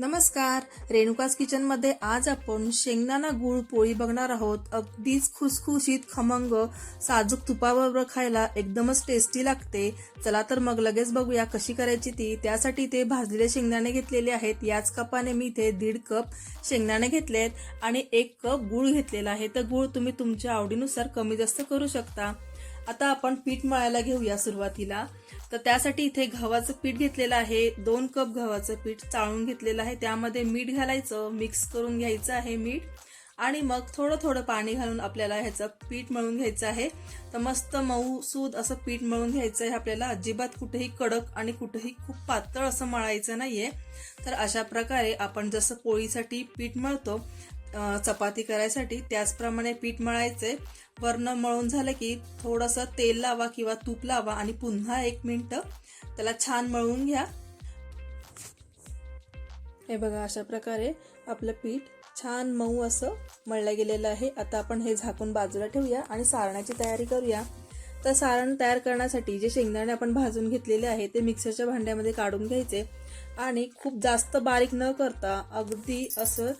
नमस्कार. रेणुकास किचनमध्ये आज आपण शेंगदाणा गुळ पोळी बघणार आहोत. अगदीच खुसखुशीत खमंग साजूक तुपाबरोबर खायला एकदमच टेस्टी लागते. चला तर मग लगेच बघूया कशी करायची ती. त्यासाठी ते भाजलेले शेंगदाणे घेतलेले आहेत. याच कपाने मी इथे दीड कप शेंगदाणे घेतले आहेत आणि एक कप गुळ घेतलेला आहे. तर गुळ तुम्ही तुमच्या आवडीनुसार कमी जास्त करू शकता. आता आपण पीठ मळायला घेऊया सुरुवातीला. तर त्यासाठी इथे गव्हाचं पीठ घेतलेलं आहे दोन कप गव्हाचं पीठ चाळून घेतलेलं आहे. त्यामध्ये मीठ घालायचं मिक्स करून घ्यायचं आहे मीठ. आणि मग थोडं थोडं पाणी घालून आपल्याला ह्याचं पीठ मळून घ्यायचं आहे. तर मस्त मऊ सूद असं पीठ मळून घ्यायचं आहे आपल्याला. अजिबात कुठेही कडक आणि कुठेही खूप पातळ असं मळायचं नाहीये. तर अशा प्रकारे आपण जसं पोळीसाठी पीठ मळतो चपाती करायसाठी त्याचप्रमाणे पीठ मळायचे. वरनं मळून झालं की थोडंसं तेल लावा किंवा तूप लावा आणि पुन्हा एक मिनटं त्याला छान मळून घ्या. हे बघा अशा प्रकारे आपलं पीठ छान मऊ असं मळलं गेलेलं आहे. आता आपण हे झाकून बाजूला ठेवूया आणि सारणाची तयारी करूया. तर सारण तयार करण्यासाठी जे शेंगदाणे आपण भाजून घेतलेले आहे ते मिक्सरच्या भांड्यामध्ये काढून घ्यायचे. आणि खूप जास्त बारीक न करता अगदी असं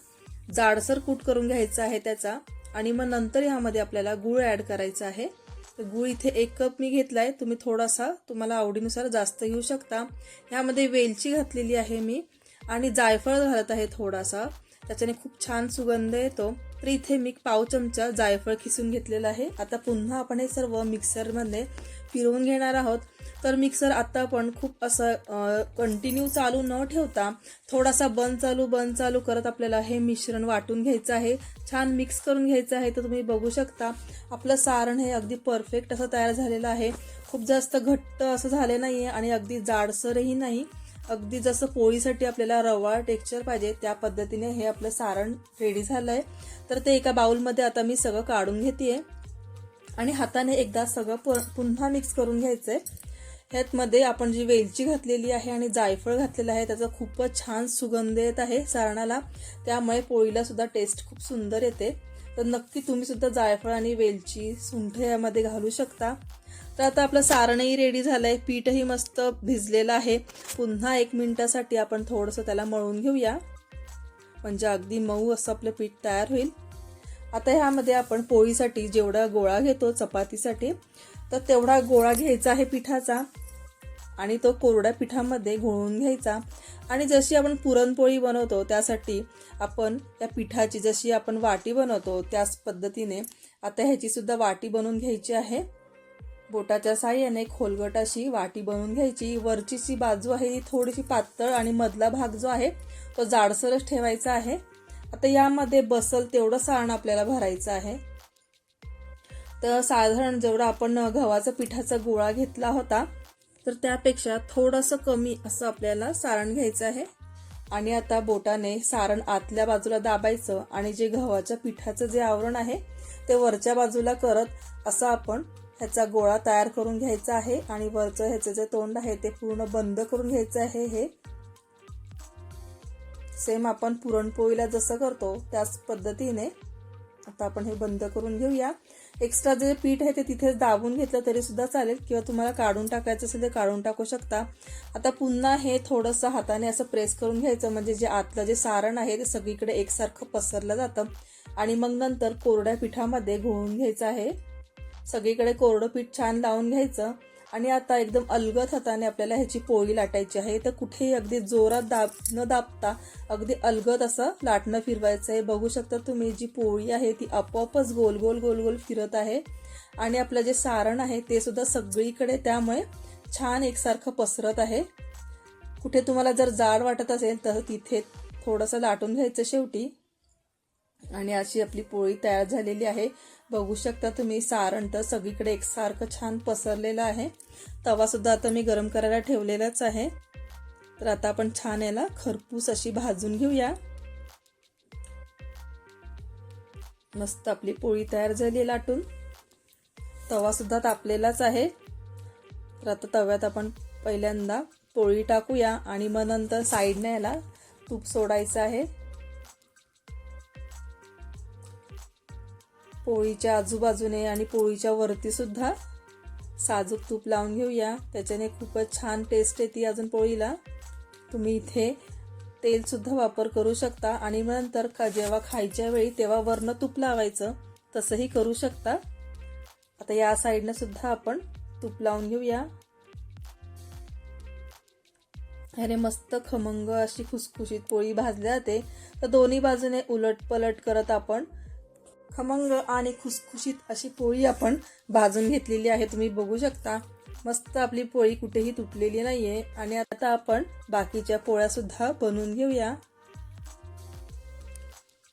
जाडसर कूट करून घ्यायचा आहे त्याचा आणि मग नंतर ह्यामध्ये आपल्याला गुळ ॲड करायचा आहे. तर गुळ इथे एक कप मी घेतला आहे तुम्ही थोडासा तुम्हाला आवडीनुसार जास्त घेऊ शकता. ह्यामध्ये वेलची घातलेली आहे मी आणि जायफळ घालत आहे थोडासा. त्याच्याने खूप छान सुगंध येतो. तर इथे मी पाव चमचा जायफळ खिसून घेतलेला आहे. आता पुन्हा आपण हे सर्व मिक्सरमध्ये फिरवून घेणार आहोत. तर मिक्सर आत्ता आपण खूप असं कंटिन्यू चालू न ठेवता थोडासा बंद चालू बंद चालू करत आपल्याला हे मिश्रण वाटून घ्यायचं आहे. छान मिक्स करून घ्यायचं आहे तर तुम्ही बघू शकता. आपलं सारण हे अगदी परफेक्ट असं तयार झालेलं आहे. खूप जास्त घट्ट असं झाले नाही आहे आणि अगदी जाडसरही नाही. अगदी जसं पोळीसाठी आपल्याला रवा टेक्स्चर पाहिजे त्या पद्धतीने हे आपलं सारण रेडी झालं आहे तर ते एका बाउलमध्ये आता मी सगळं काढून घेते आणि हाताने एकदा सगळं पुन्हा मिक्स करून घ्यायचं आहे ह्यातमध्ये आपण जी वेलची घातलेली आहे आणि जायफळ घातलेलं आहे त्याचा खूपच छान सुगंध येत आहे सारणाला. त्यामुळे पोळीला सुद्धा टेस्ट खूप सुंदर येते. तर नक्की तुम्ही सुद्धा जायफळ आणि वेलची सुंठ यामध्ये घालू शकता. तर आता आपलं सारणही रेडी झालंय. पीठही मस्त भिजलेलं आहे. पुन्हा एक मिनिटासाठी आपण थोडंसं त्याला मळून घेऊया. म्हणजे अगदी मऊ असं आपलं पीठ तयार होईल. आता ह्यामध्ये आपण पोळीसाठी जेवढा गोळा घेतो चपातीसाठी तर तेवढा गोळा घ्यायचा आहे पिठाचा. आणि तो कोरड्या पिठामध्ये घोळून घ्यायचा. आणि जशी आपण पुरणपोळी बनवतो त्यासाठी आपण त्या पिठाची जशी आपण वाटी बनवतो त्याच पद्धतीने आता ह्याची सुद्धा वाटी बनवून घ्यायची आहे. बोटाच्या साह्याने खोलगट अशी वाटी बनवून घ्यायची. वरचीची बाजू आहे ती थोडीशी पातळ आणि मधला भाग जो आहे तो जाडसरच ठेवायचा आहे. आता यामध्ये बसल तेवढं सारण आपल्याला भरायचं आहे. तर साधारण जेवढा आपण गव्हाचा पिठाचा गोळा घेतला होता तर त्यापेक्षा थोडंसं कमी असं आपल्याला सारण घ्यायचं आहे. आणि आता बोटाने सारण आतल्या बाजूला दाबायचं आणि जे गव्हाच्या पिठाचं जे आवरण आहे ते वरच्या बाजूला करत असं आपण ह्याचा गोळा तयार करून घ्यायचा आहे. आणि वरचं ह्याचं जे तोंड आहे ते पूर्ण बंद करून घ्यायचं आहे हे. सेम आपण पुरणपोळीला जसं करतो त्याच पद्धतीने आता आपण हे बंद करून घेऊया. एक्स्ट्रा जे पीठ आहे ते तिथेच दाबून घेतलं तरी सुद्धा चालेल किंवा तुम्हाला काढून टाकायचं असेल ते काढून टाकू शकता. आता पुन्हा हे थोडंसं हाताने असं प्रेस करून घ्यायचं. म्हणजे जे आतलं जे सारण आहे ते सगळीकडे एकसारखं पसरलं जातं. आणि मग नंतर कोरड्या पिठामध्ये घोळून घ्यायचं आहे. सगळीकडे कोरडं पीठ छान लावून घ्यायचं. आणि आता एकदम अलगद हाताने आपल्याला ह्याची पोळी लाटायची आहे. तर कुठेही अगदी जोरात दाब न दाबता अगदी अलगद असं लाटणं फिरवायचं आहे. बघू शकता तुम्ही जी पोळी आहे ती आपोआपच गोल गोल गोल गोल फिरत आहे. आणि आपलं जे सारण आहे ते सुद्धा सगळीकडे त्यामुळे छान एकसारखं पसरत आहे. कुठे तुम्हाला जर जाड वाटत असेल तर तिथे थोडंसं लाटून घ्यायचं शेवटी. आणि अशी आपली पोळी तयार झालेली आहे. बघू शकता तुम्ही सारण तर सगळीकडे एकसारखं छान पसरलेलं आहे. तवा सुद्धा आता मी गरम करायला ठेवलेलाच आहे. तर आता आपण छान याला खरपूस अशी भाजून घेऊया. मस्त आपली पोळी तयार झाली लाटून. तवा सुद्धा तापलेलाच आहे. तर आता तव्यात आपण पहिल्यांदा पोळी टाकूया आणि मग नंतर साईडने याला तूप सोडायचं आहे. पोळीच्या आजूबाजूने आणि पोळीच्या वरती सुद्धा साजूक तूप लावून घेऊया. त्याच्याने खूपच छान टेस्ट येते अजून पोळीला. तुम्ही इथे तेलसुद्धा वापर करू शकता आणि मग नंतर का जेव्हा खायच्या वेळी तेव्हा वरनं तूप लावायचं तसंही करू शकता. आता या साईडनं सुद्धा आपण तूप लावून घेऊया. अरे मस्त खमंग अशी खुसखुशीत पोळी भाजली जाते. तर दोन्ही बाजूने उलट पलट करत आपण खमंग आणि खुसखुशीत अशी पोळी आपण भाजून घेतलेली आहे. तुम्ही बघू शकता. मस्त आपली पोळी कुठेही तुटलेली नाहीये. आणि आता आपण बाकीच्या पोळ्या सुद्धा बनवून घेऊया.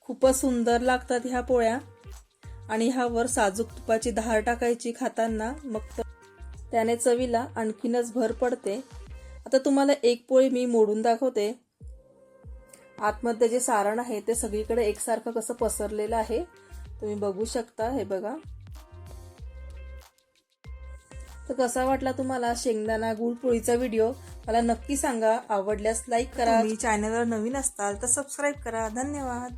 खूपच सुंदर लागतात ह्या पोळ्या. आणि ह्यावर साजूक तुपाची धार टाकायची खाताना मग तर त्याने चवीला आणखीनच भर पडते. आता तुम्हाला एक पोळी मी मोडून दाखवते. आतमध्ये जे सारण आहे ते सगळीकडे एकसारखं कसं पसरलेलं आहे तुम्ही बघू शकता हे बघा. तर कसा वाटला तुम्हाला शेंगदाणा गुळ पोळीचा व्हिडिओ? मला नक्की सांगा. आवडल्यास लाईक करा. चॅनलवर नवीन असताल तर सबस्क्राईब करा. धन्यवाद.